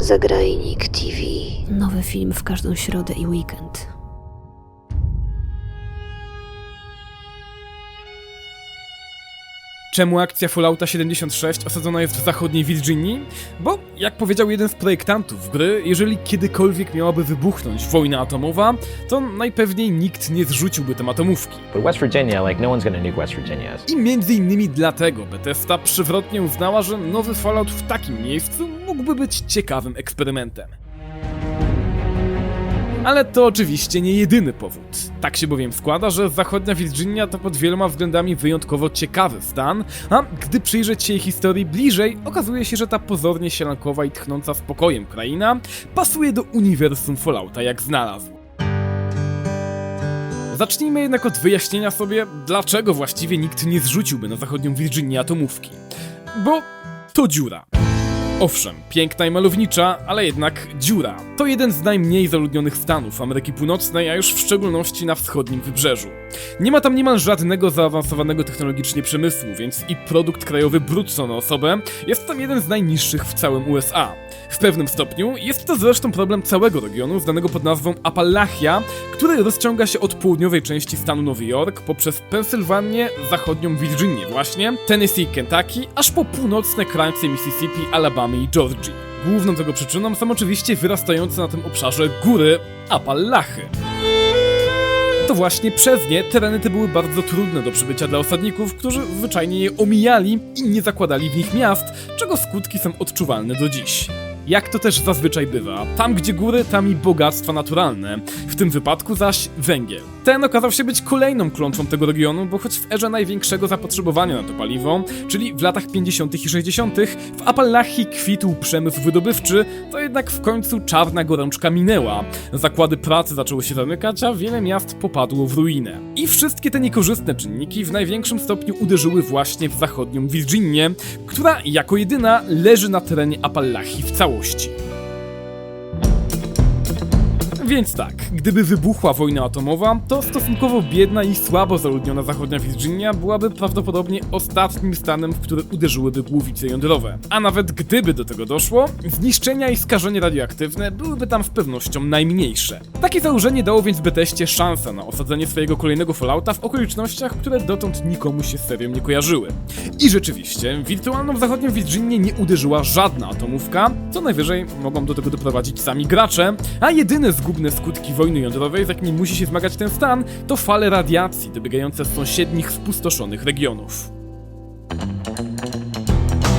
Zagrajnik TV. Nowy film w każdą środę i weekend. Czemu akcja Fallouta 76 osadzona jest w zachodniej Virginii? Bo, jak powiedział jeden z projektantów gry, jeżeli kiedykolwiek miałaby wybuchnąć wojna atomowa, to najpewniej nikt nie zrzuciłby tam atomówki. Virginia, like, no. I między innymi dlatego Bethesda przywrotnie uznała, że nowy Fallout w takim miejscu mógłby być ciekawym eksperymentem. Ale to oczywiście nie jedyny powód. Tak się bowiem składa, że zachodnia Virginia to pod wieloma względami wyjątkowo ciekawy stan, a gdy przyjrzeć się jej historii bliżej, okazuje się, że ta pozornie sielankowa i tchnąca spokojem kraina pasuje do uniwersum Fallouta jak znalazł. Zacznijmy jednak od wyjaśnienia sobie, dlaczego właściwie nikt nie zrzuciłby na zachodnią Virginię atomówki. Bo to dziura. Owszem, piękna i malownicza, ale jednak dziura. To jeden z najmniej zaludnionych stanów Ameryki Północnej, a już w szczególności na wschodnim wybrzeżu. Nie ma tam niemal żadnego zaawansowanego technologicznie przemysłu, więc i produkt krajowy brutto na osobę jest tam jeden z najniższych w całym USA. W pewnym stopniu jest to zresztą problem całego regionu, znanego pod nazwą Appalachia, który rozciąga się od południowej części stanu Nowy Jork poprzez Pensylwanię, zachodnią Virginię właśnie, Tennessee, Kentucky, aż po północne krańce Mississippi, Alabamy i Georgii. Główną tego przyczyną są oczywiście wyrastające na tym obszarze góry Appalachy. To właśnie przez nie tereny te były bardzo trudne do przybycia dla osadników, którzy zwyczajnie je omijali i nie zakładali w nich miast, czego skutki są odczuwalne do dziś. Jak to też zazwyczaj bywa, tam gdzie góry, tam i bogactwa naturalne, w tym wypadku zaś węgiel. Ten okazał się być kolejną klątwą tego regionu, bo choć w erze największego zapotrzebowania na to paliwo, czyli w latach 50. i 60., w Appalachii kwitł przemysł wydobywczy, to jednak w końcu czarna gorączka minęła. Zakłady pracy zaczęły się zamykać, a wiele miast popadło w ruinę. I wszystkie te niekorzystne czynniki w największym stopniu uderzyły właśnie w zachodnią Virginię, która jako jedyna leży na terenie Appalachii w całości całości. Więc tak, gdyby wybuchła wojna atomowa, to stosunkowo biedna i słabo zaludniona zachodnia Virginia byłaby prawdopodobnie ostatnim stanem, w który uderzyłyby głowice jądrowe. A nawet gdyby do tego doszło, zniszczenia i skażenie radioaktywne byłyby tam z pewnością najmniejsze. Takie założenie dało więc Beteście szansę na osadzenie swojego kolejnego Fallouta w okolicznościach, które dotąd nikomu się serią nie kojarzyły. I rzeczywiście, wirtualną zachodnią Virginię nie uderzyła żadna atomówka, co najwyżej mogą do tego doprowadzić sami gracze, a jedyne skutki wojny jądrowej, z jakimi musi się zmagać ten stan, to fale radiacji dobiegające z sąsiednich spustoszonych regionów.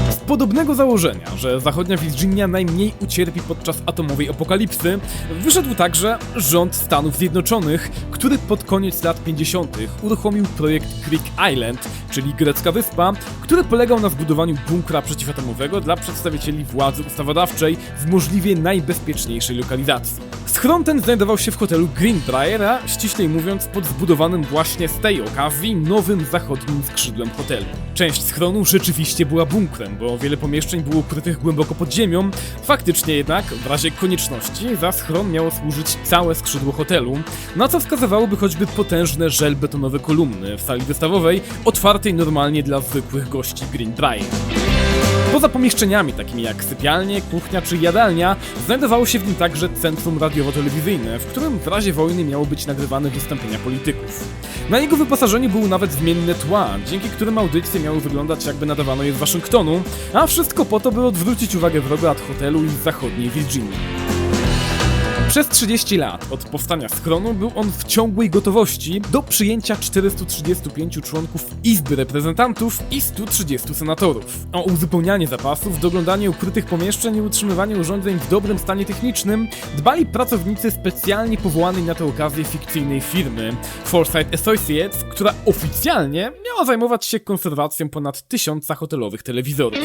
Z podobnego założenia, że zachodnia Virginia najmniej ucierpi podczas atomowej apokalipsy, wyszedł także rząd Stanów Zjednoczonych, który pod koniec lat 50. uruchomił projekt Creek Island, czyli grecka wyspa, który polegał na zbudowaniu bunkra przeciwatomowego dla przedstawicieli władzy ustawodawczej w możliwie najbezpieczniejszej lokalizacji. Schron ten znajdował się w hotelu Greenbrier, a ściślej mówiąc pod zbudowanym właśnie z tej okazji nowym zachodnim skrzydłem hotelu. Część schronu rzeczywiście była bunkrem, bo wiele pomieszczeń było ukrytych głęboko pod ziemią, faktycznie jednak, w razie konieczności, za schron miało służyć całe skrzydło hotelu, na co wskazywałyby choćby potężne żelbetonowe kolumny w sali wystawowej, otwartej normalnie dla zwykłych gości Greenbrier. Poza pomieszczeniami takimi jak sypialnie, kuchnia czy jadalnia, znajdowało się w nim także centrum radiowo-telewizyjne, w którym w razie wojny miało być nagrywane wystąpienia polityków. Na jego wyposażeniu były nawet zmienne tła, dzięki którym audycje miały wyglądać jakby nadawano je z Waszyngtonu, a wszystko po to, by odwrócić uwagę wroga od hotelu i zachodniej Virginii. Przez 30 lat od powstania schronu był on w ciągłej gotowości do przyjęcia 435 członków Izby Reprezentantów i 130 senatorów. O uzupełnianie zapasów, doglądanie ukrytych pomieszczeń i utrzymywanie urządzeń w dobrym stanie technicznym dbali pracownicy specjalnie powołanej na tę okazję fikcyjnej firmy Foresight Associates, która oficjalnie miała zajmować się konserwacją ponad tysiąca hotelowych telewizorów.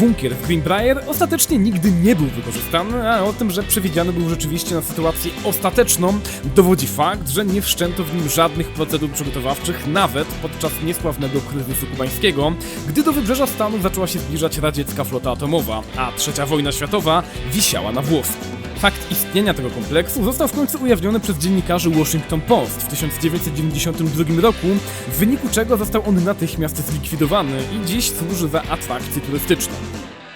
Bunkier w Greenbrier ostatecznie nigdy nie był wykorzystany, a o tym, że przewidziany był rzeczywiście na sytuację ostateczną, dowodzi fakt, że nie wszczęto w nim żadnych procedur przygotowawczych, nawet podczas niesławnego kryzysu kubańskiego, gdy do wybrzeża stanu zaczęła się zbliżać radziecka flota atomowa, a trzecia wojna światowa wisiała na włosku. Fakt istnienia tego kompleksu został w końcu ujawniony przez dziennikarzy Washington Post w 1992 roku, w wyniku czego został on natychmiast zlikwidowany i dziś służy za atrakcję turystyczną.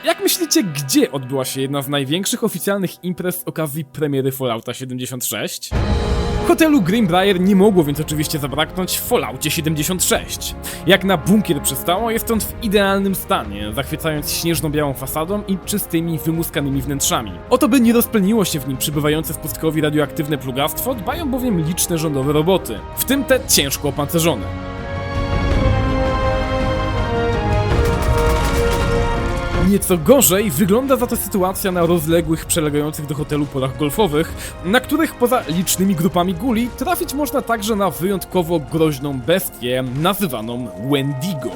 Jak myślicie, gdzie odbyła się jedna z największych oficjalnych imprez z okazji premiery Fallouta 76? Hotelu Greenbrier nie mogło więc oczywiście zabraknąć w Falloutie 76. Jak na bunkier przystało, jest on w idealnym stanie, zachwycając śnieżno-białą fasadą i czystymi, wymuskanymi wnętrzami. Oto by nie rozpleniło się w nim przybywające z pustkowi radioaktywne plugastwo, dbają bowiem liczne rządowe roboty, w tym te ciężko opancerzone. Nieco gorzej wygląda za to sytuacja na rozległych, przylegających do hotelu polach golfowych, na których poza licznymi grupami guli trafić można także na wyjątkowo groźną bestię nazywaną Wendigo.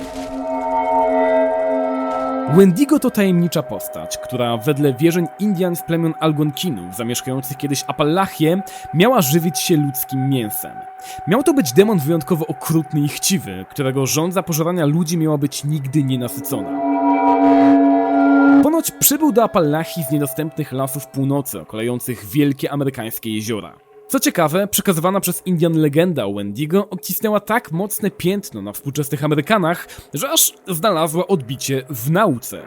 Wendigo to tajemnicza postać, która wedle wierzeń Indian z plemion Algonkinów zamieszkujących kiedyś Appalachie miała żywić się ludzkim mięsem. Miał to być demon wyjątkowo okrutny i chciwy, którego żądza pożerania ludzi miała być nigdy nienasycona. Ponoć przybył do Appalachii z niedostępnych lasów północy, okolających wielkie amerykańskie jeziora. Co ciekawe, przekazywana przez Indian legenda o Wendigo odcisnęła tak mocne piętno na współczesnych Amerykanach, że aż znalazła odbicie w nauce.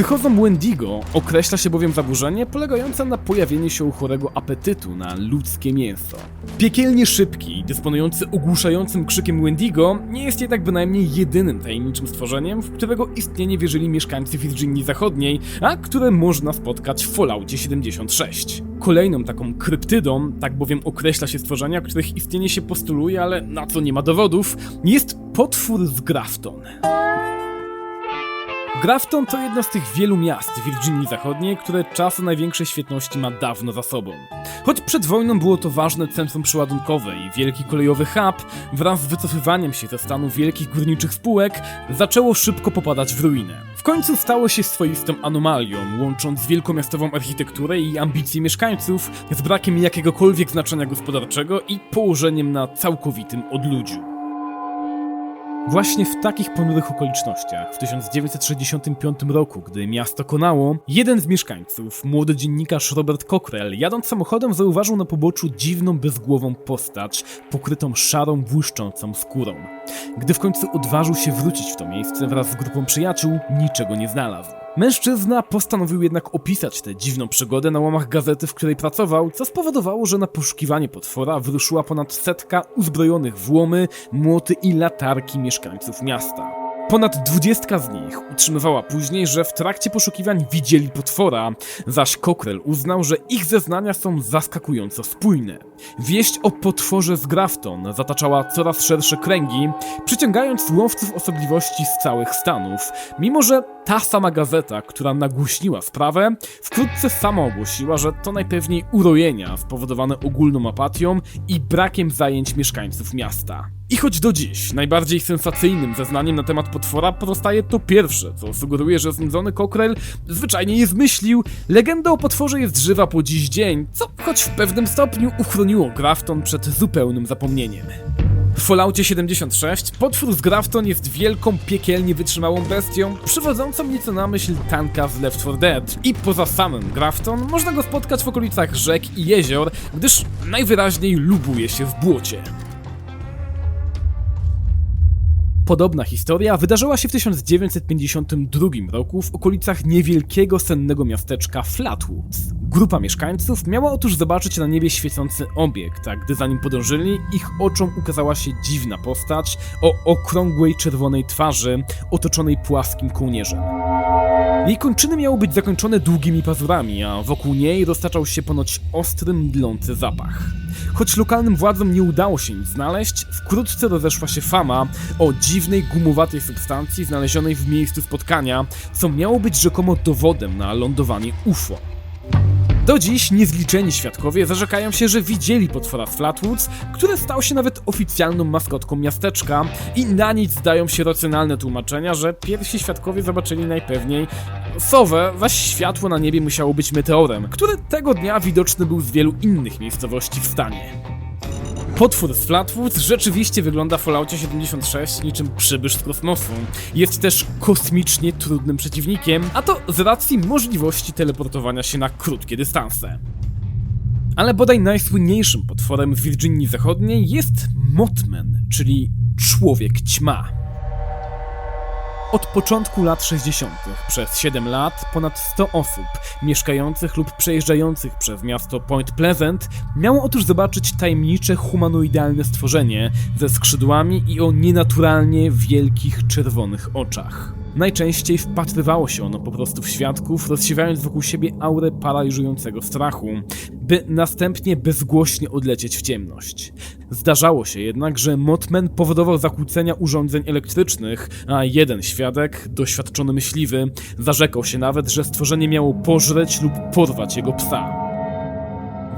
Psychozą Wendigo określa się bowiem zaburzenie polegające na pojawieniu się u chorego apetytu na ludzkie mięso. Piekielnie szybki i dysponujący ogłuszającym krzykiem Wendigo nie jest jednak bynajmniej jedynym tajemniczym stworzeniem, w którego istnienie wierzyli mieszkańcy Virginii Zachodniej, a które można spotkać w Falloutie 76. Kolejną taką kryptydą, tak bowiem określa się stworzenia, których istnienie się postuluje, ale na co nie ma dowodów, jest potwór z Grafton. Grafton to jedno z tych wielu miast w Virginii Zachodniej, które czasy największej świetności ma dawno za sobą. Choć przed wojną było to ważne centrum przeładunkowe i wielki kolejowy hub, wraz z wycofywaniem się ze stanu wielkich górniczych spółek, zaczęło szybko popadać w ruinę. W końcu stało się swoistą anomalią, łącząc wielkomiastową architekturę i ambicje mieszkańców z brakiem jakiegokolwiek znaczenia gospodarczego i położeniem na całkowitym odludziu. Właśnie w takich ponurych okolicznościach, w 1965 roku, gdy miasto konało, jeden z mieszkańców, młody dziennikarz Robert Cockrell, jadąc samochodem zauważył na poboczu dziwną, bezgłową postać, pokrytą szarą, błyszczącą skórą. Gdy w końcu odważył się wrócić w to miejsce wraz z grupą przyjaciół, niczego nie znalazł. Mężczyzna postanowił jednak opisać tę dziwną przygodę na łamach gazety, w której pracował, co spowodowało, że na poszukiwanie potwora wyruszyła ponad setka uzbrojonych w łomy, młoty i latarki mieszkańców miasta. Ponad dwudziestka z nich utrzymywała później, że w trakcie poszukiwań widzieli potwora, zaś Cockrell uznał, że ich zeznania są zaskakująco spójne. Wieść o potworze z Grafton zataczała coraz szersze kręgi, przyciągając łowców osobliwości z całych Stanów, mimo że ta sama gazeta, która nagłośniła sprawę, wkrótce sama ogłosiła, że to najpewniej urojenia spowodowane ogólną apatią i brakiem zajęć mieszkańców miasta. I choć do dziś najbardziej sensacyjnym zeznaniem na temat potwora pozostaje to pierwsze, co sugeruje, że znudzony Cockrell zwyczajnie je zmyślił, legenda o potworze jest żywa po dziś dzień, co choć w pewnym stopniu uchroniło Grafton przed zupełnym zapomnieniem. W Falloutie 76 potwór z Grafton jest wielką, piekielnie wytrzymałą bestią, przywodzącą nieco na myśl tanka z Left 4 Dead. I poza samym Grafton można go spotkać w okolicach rzek i jezior, gdyż najwyraźniej lubuje się w błocie. Podobna historia wydarzyła się w 1952 roku w okolicach niewielkiego sennego miasteczka Flatwoods. Grupa mieszkańców miała otóż zobaczyć na niebie świecący obiekt, a gdy za nim podążyli, ich oczom ukazała się dziwna postać o okrągłej czerwonej twarzy, otoczonej płaskim kołnierzem. Jej kończyny miały być zakończone długimi pazurami, a wokół niej roztaczał się ponoć ostry, mdlący zapach. Choć lokalnym władzom nie udało się nic znaleźć, wkrótce rozeszła się fama o dziwnej, gumowatej substancji znalezionej w miejscu spotkania, co miało być rzekomo dowodem na lądowanie UFO. Do dziś niezliczeni świadkowie zarzekają się, że widzieli potwora z Flatwoods, który stał się nawet oficjalną maskotką miasteczka i na nic zdają się racjonalne tłumaczenia, że pierwsi świadkowie zobaczyli najpewniej sowę, zaś światło na niebie musiało być meteorem, który tego dnia widoczny był z wielu innych miejscowości w stanie. Potwór z Flatwoods rzeczywiście wygląda w Falloutie 76 niczym przybysz z kosmosu. Jest też kosmicznie trudnym przeciwnikiem, a to z racji możliwości teleportowania się na krótkie dystanse. Ale bodaj najsłynniejszym potworem w Virginii Zachodniej jest Mothman, czyli Człowiek Ćma. Od początku lat 60. przez 7 lat ponad 100 osób mieszkających lub przejeżdżających przez miasto Point Pleasant miało otóż zobaczyć tajemnicze humanoidalne stworzenie ze skrzydłami i o nienaturalnie wielkich czerwonych oczach. Najczęściej wpatrywało się ono po prostu w świadków, rozsiewając wokół siebie aurę paraliżującego strachu, by następnie bezgłośnie odlecieć w ciemność. Zdarzało się jednak, że Mothman powodował zakłócenia urządzeń elektrycznych, a jeden świadek, doświadczony myśliwy, zarzekał się nawet, że stworzenie miało pożreć lub porwać jego psa.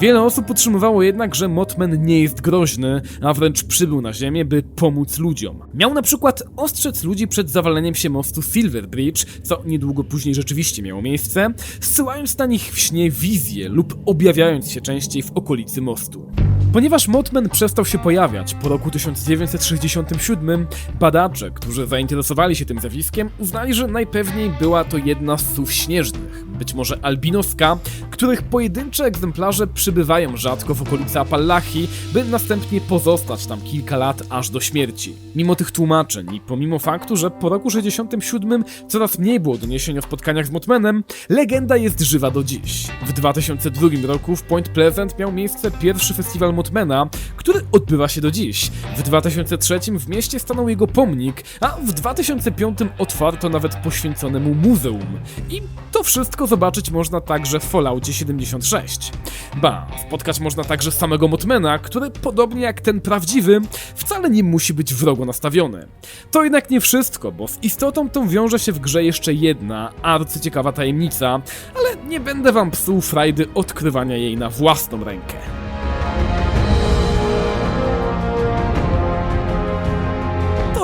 Wiele osób utrzymywało jednak, że Mothman nie jest groźny, a wręcz przybył na Ziemię, by pomóc ludziom. Miał na przykład ostrzec ludzi przed zawaleniem się mostu Silver Bridge, co niedługo później rzeczywiście miało miejsce, zsyłając na nich w śnie wizje lub objawiając się częściej w okolicy mostu. Ponieważ Mothman przestał się pojawiać po roku 1967, badacze, którzy zainteresowali się tym zjawiskiem, uznali, że najpewniej była to jedna z sów śnieżnych, być może albinoska, których pojedyncze egzemplarze przybywają rzadko w okolicy Apalachii, by następnie pozostać tam kilka lat aż do śmierci. Mimo tych tłumaczeń i pomimo faktu, że po roku 67 coraz mniej było doniesień o spotkaniach z Mothmanem, legenda jest żywa do dziś. W 2002 roku w Point Pleasant miał miejsce pierwszy festiwal Mothmana, który odbywa się do dziś. W 2003 w mieście stanął jego pomnik, a w 2005 otwarto nawet poświęcone mu muzeum. I to wszystko zobaczyć można także w Falloutie 76. Ba, spotkać można także samego Mothmana, który podobnie jak ten prawdziwy, wcale nie musi być wrogo nastawiony. To jednak nie wszystko, bo z istotą tą wiąże się w grze jeszcze jedna, arcyciekawa tajemnica, ale nie będę wam psuł frajdy odkrywania jej na własną rękę.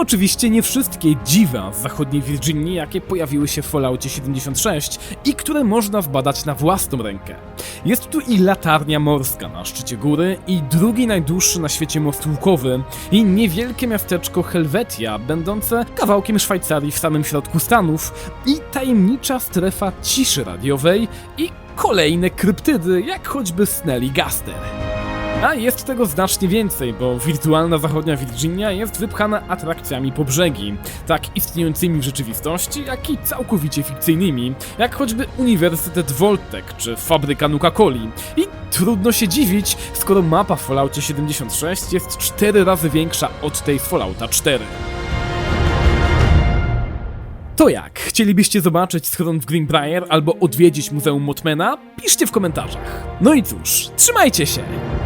Oczywiście nie wszystkie dziwa z zachodniej Virginii, jakie pojawiły się w Falloutie 76 i które można zbadać na własną rękę. Jest tu i latarnia morska na szczycie góry, i drugi najdłuższy na świecie most łukowy, i niewielkie miasteczko Helvetia, będące kawałkiem Szwajcarii w samym środku Stanów, i tajemnicza strefa ciszy radiowej, i kolejne kryptydy, jak choćby Snelly Gaster. A jest tego znacznie więcej, bo wirtualna zachodnia Virginia jest wypchana atrakcjami po brzegi, tak istniejącymi w rzeczywistości, jak i całkowicie fikcyjnymi, jak choćby Uniwersytet Voltec czy fabryka Nuka-Coli. I trudno się dziwić, skoro mapa w Falloutie 76 jest 4 razy większa od tej z Fallouta 4. To jak? Chcielibyście zobaczyć schron w Greenbrier albo odwiedzić Muzeum Motmana? Piszcie w komentarzach. No i cóż, trzymajcie się!